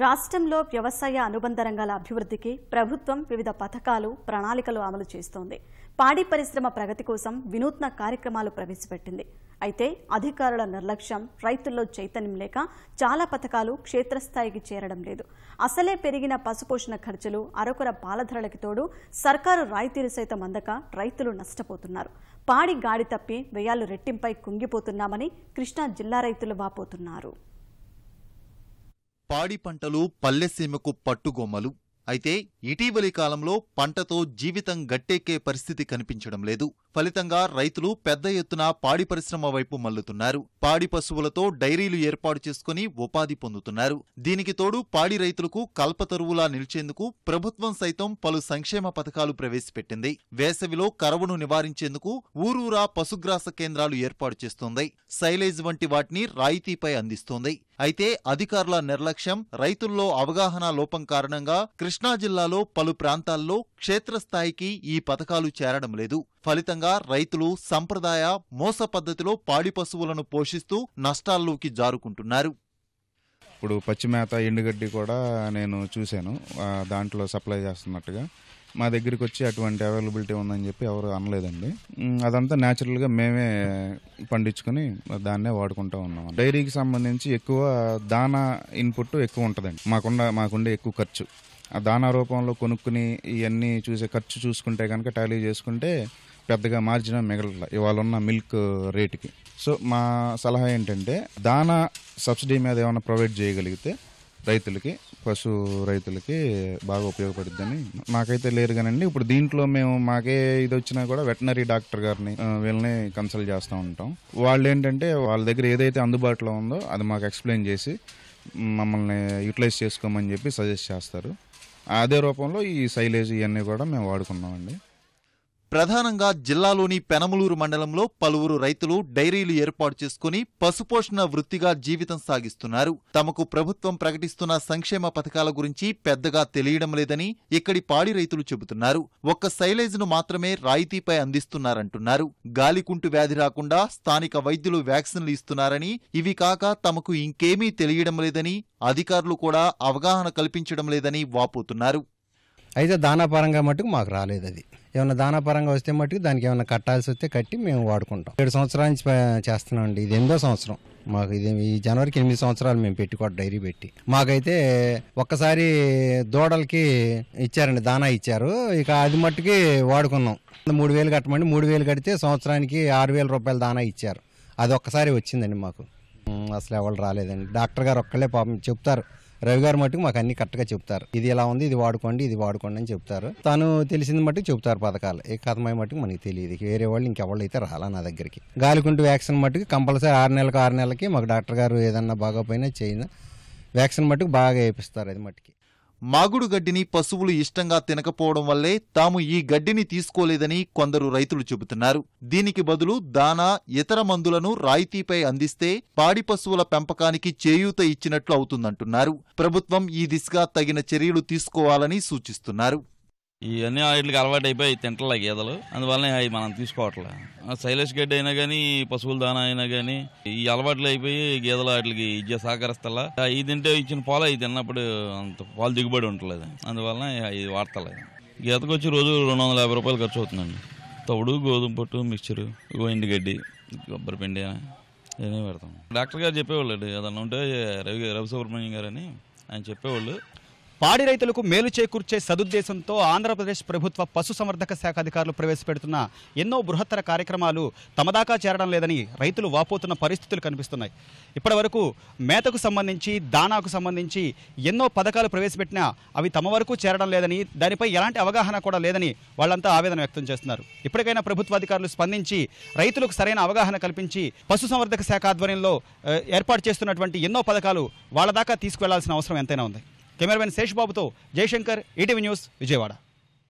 రాష్ట్రంలో వ్యవసాయ అనుబంధ రంగాల అభివృద్ధికి ప్రభుత్వం వివిధ పథకాలు ప్రణాళికలు అమలు చేస్తోంది. పాడి పరిశ్రమ ప్రగతి కోసం వినూత్న కార్యక్రమాలు ప్రవేశపెట్టింది. అయితే అధికారుల నిర్లక్ష్యం రైతుల్లో చైతన్యం లేక చాలా పథకాలు క్షేత్రస్థాయికి చేరడం లేదు. అసలే పెరిగిన పశుపోషణ ఖర్చులు అరకొర పాలధరలకి తోడు సర్కారు రాయితీలు సైతం అందక రైతులు నష్టపోతున్నారు. పాడి గాడి తప్పి వ్యయాలు రెట్టింపై కుంగిపోతున్నామని కృష్ణా జిల్లా రైతులు వాపోతున్నారు. పాడి పంటలు పల్లెసీమకు పట్టుగొమ్మలు అయితే ఇటీవలి కాలంలో పంటతో జీవితం గట్టెక్కే పరిస్థితి కనిపించడం లేదు. ఫలితంగా రైతులు పెద్ద ఎత్తున పాడి పరిశ్రమ వైపు మల్లుతున్నారు పాడి పశువులతో డైరీలు ఏర్పాటు చేసుకుని ఉపాధి పొందుతున్నారు. దీనికి తోడు పాడి రైతులకు కల్పతరువులా నిలిచేందుకు ప్రభుత్వం సైతం పలు సంక్షేమ పథకాలు ప్రవేశపెట్టింది. వేసవిలో కరవును నివారించేందుకు ఊరూరా పశుగ్రాస కేంద్రాలు ఏర్పాటు చేస్తోంది. సైలేజ్ వంటి వాటిని రాయితీపై అందిస్తోంది. అయితే అధికారుల నిర్లక్ష్యం రైతుల్లో అవగాహన లోపం కారణంగా కృష్ణా జిల్లాలో పలు ప్రాంతాల్లో క్షేత్రస్థాయికి ఈ పథకాలు చేరడం లేదు. ఫలితంగా రైతులు సంప్రదాయ మోస పద్ధతిలో పాడి పశువులను పోషిస్తూ నష్టాల్లోకి జారుకుంటున్నారు. ఇప్పుడు పచ్చిమేత ఎండుగడ్డి కూడా నేను చూశాను. దాంట్లో సప్లై చేస్తున్నట్టుగా. మా దగ్గరికి వచ్చి అటువంటి అవైలబిలిటీ ఉందని చెప్పి ఎవరు అనలేదండి. అదంతా న్యాచురల్గా మేమే పండించుకొని దాన్నే వాడుకుంటూ ఉన్నాం డైరీకి సంబంధించి ఎక్కువ దానా ఇన్పుట్ ఎక్కువ ఉంటుందండి. మాకుండా మాకుండే ఎక్కువ ఖర్చు. ఆ దానా రూపంలో కొనుక్కుని ఇవన్నీ చూసే ఖర్చు చూసుకుంటే కనుక టాలీ చేసుకుంటే పెద్దగా మార్జిన్ మిగలట్ల. ఇవాళ ఉన్న మిల్క్ రేటుకి సో మా సలహా ఏంటంటే దానా సబ్సిడీ మీద ఏమైనా ప్రొవైడ్ చేయగలిగితే రైతులకి పశు రైతులకి బాగా ఉపయోగపడుద్దని మాకైతే లేరు కానండి. ఇప్పుడు దీంట్లో మేము మాకే ఇది వచ్చినా కూడా వెటనరీ డాక్టర్ గారిని వీళ్ళని కన్సల్ట్ చేస్తూ ఉంటాం. వాళ్ళు ఏంటంటే వాళ్ళ దగ్గర ఏదైతే అందుబాటులో ఉందో అది మాకు ఎక్స్ప్లెయిన్ చేసి మమ్మల్ని యూటిలైజ్ చేసుకోమని చెప్పి సజెస్ట్ చేస్తారు. అదే రూపంలో ఈ సైలేజ్ ఇవన్నీ కూడా మేము వాడుకున్నామండి. ప్రధానంగా జిల్లాలోని పెనమలూరు మండలంలో పలువురు రైతులు డైరీలు ఏర్పాటు చేసుకుని పశుపోషణ వృత్తిగా జీవితం సాగిస్తున్నారు. తమకు ప్రభుత్వం ప్రకటిస్తున్న సంక్షేమ పథకాల గురించి పెద్దగా తెలియడం లేదని ఇక్కడి పాడి రైతులు చెబుతున్నారు. ఒక్క సైలేజ్ను మాత్రమే రాయితీపై అందిస్తున్నారంటున్నారు. గాలికుంటు వ్యాధి రాకుండా స్థానిక వైద్యులు వ్యాక్సిన్లు ఇస్తున్నారని ఇవి కాక తమకు ఇంకేమీ తెలియడం లేదని అధికారులు కూడా అవగాహన కల్పించడం లేదని వాపోతున్నారు. అయితే దానాపరంగా మటుకు మాకు రాలేదు అది ఏమైనా దానాపరంగా వస్తే మట్టుకు దానికి ఏమైనా కట్టాల్సి వస్తే కట్టి మేము వాడుకుంటాం. ఏడు సంవత్సరాల నుంచి చేస్తున్నాం అండి ఇది ఎనిమిదో సంవత్సరం. మాకు ఇది ఈ జనవరికి ఎనిమిది సంవత్సరాలు మేము పెట్టుకోవడం డైరీ పెట్టి. మాకైతే ఒక్కసారి దూడలకి ఇచ్చారండి దానా ఇచ్చారు. ఇక అది మట్టుకి వాడుకున్నాం. మూడు వేలు కట్టమండి. మూడు వేలు కడితే సంవత్సరానికి ఆరు వేల రూపాయలు దానా ఇచ్చారు. అది ఒక్కసారి వచ్చిందండి మాకు. అసలు ఎవరు రాలేదండి. డాక్టర్ గారు ఒక్కళ్ళే పాపం చెప్తారు. రవి గారు మట్టుకు మాకు అన్ని కరెక్ట్గా చెప్తారు. ఇది ఎలా ఉంది ఇది వాడుకోండి ఇది వాడుకోండి అని చెప్తారు. తను తెలిసింది మట్టుకు చెప్తారు పథకాలు. ఏ కథమై మట్టుకు మనకి తెలియదు. వేరే వాళ్ళు ఇంకెవాళ్ళు అయితే రాలా నా దగ్గరికి. గాలికుంటు వ్యాక్సిన్ మట్టుకు కంపల్సరీ ఆరు నెలలకు ఆరు నెలలకి మాకు డాక్టర్ గారు ఏదన్నా బాగోపోయినా చేయినా వ్యాక్సిన్ మట్టుకు బాగా వేపిస్తారు అది మట్టుకి. మాగుడు గడ్డిని పశువులు ఇష్టంగా తినకపోవడం వల్లే తాము ఈ గడ్డిని తీసుకోలేదని కొందరు రైతులు చెబుతున్నారు. దీనికి బదులు దానా ఇతర మందులను రాయితీపై అందిస్తే పాడి పశువుల పెంపకానికి చేయూత ఇచ్చినట్లు అవుతుందంటున్నారు. ప్రభుత్వం ఈ దిశగా తగిన చర్యలు తీసుకోవాలని సూచిస్తున్నారు. ఇవన్నీ వాటికి అలవాటు అయిపోయి తింటలే గేదెలు. అందువల్ల అవి మనం తీసుకోవట్లే. శైలేష్ గడ్డి అయినా కానీ పశువుల దానా అయినా కానీ ఈ అలవాట్లు అయిపోయి గేదెలు వాటికి ఇచ్చే సహకరిస్తలా ఇది తింటే ఇచ్చిన పాలు అవి తిన్నప్పుడు అంత పాలు దిగుబడి ఉండలేదు అందువల్ల ఇది వాడతలేదు. గీతకు వచ్చి రోజు రెండు వందల యాభై రూపాయలు ఖర్చు అవుతుందండి. తవుడు గోధుమ పొట్టు మిక్చరు ఇగో ఎండు గడ్డి కొబ్బరి పిండి ఇవన్నీ పెడతాం. డాక్టర్ గారు చెప్పేవాళ్ళు ఏదన్నా ఉంటే రవి రవి సుబ్రహ్మణ్యం గారు అని ఆయన చెప్పేవాళ్ళు. పాడి రైతులకు మేలు చేకూర్చే సదుద్దేశంతో ఆంధ్రప్రదేశ్ ప్రభుత్వ పశుసంవర్ధక శాఖ అధికారులు ప్రవేశపెడుతున్న ఎన్నో బృహత్తర కార్యక్రమాలు తమదాకా చేరడం లేదని రైతులు వాపోతున్న పరిస్థితులు కనిపిస్తున్నాయి. ఇప్పటివరకు మేతకు సంబంధించి దానాకు సంబంధించి ఎన్నో పథకాలు ప్రవేశపెట్టినా అవి తమ వరకు చేరడం లేదని దానిపై ఎలాంటి అవగాహన కూడా లేదని వాళ్ళంతా ఆవేదన వ్యక్తం చేస్తున్నారు. ఇప్పటికైనా ప్రభుత్వ అధికారులు స్పందించి రైతులకు సరైన అవగాహన కల్పించి పశుసంవర్ధక శాఖ ఆధ్వర్యంలో ఏర్పాటు చేస్తున్నటువంటి ఎన్నో పథకాలు వాళ్ళ దాకా తీసుకువెళ్ళాల్సిన అవసరం ఎంతైనా ఉంది. కెమెరామెన్ శేష్ బాబుతో జయశంకర్ ఈటీవీ న్యూస్ విజయవాడ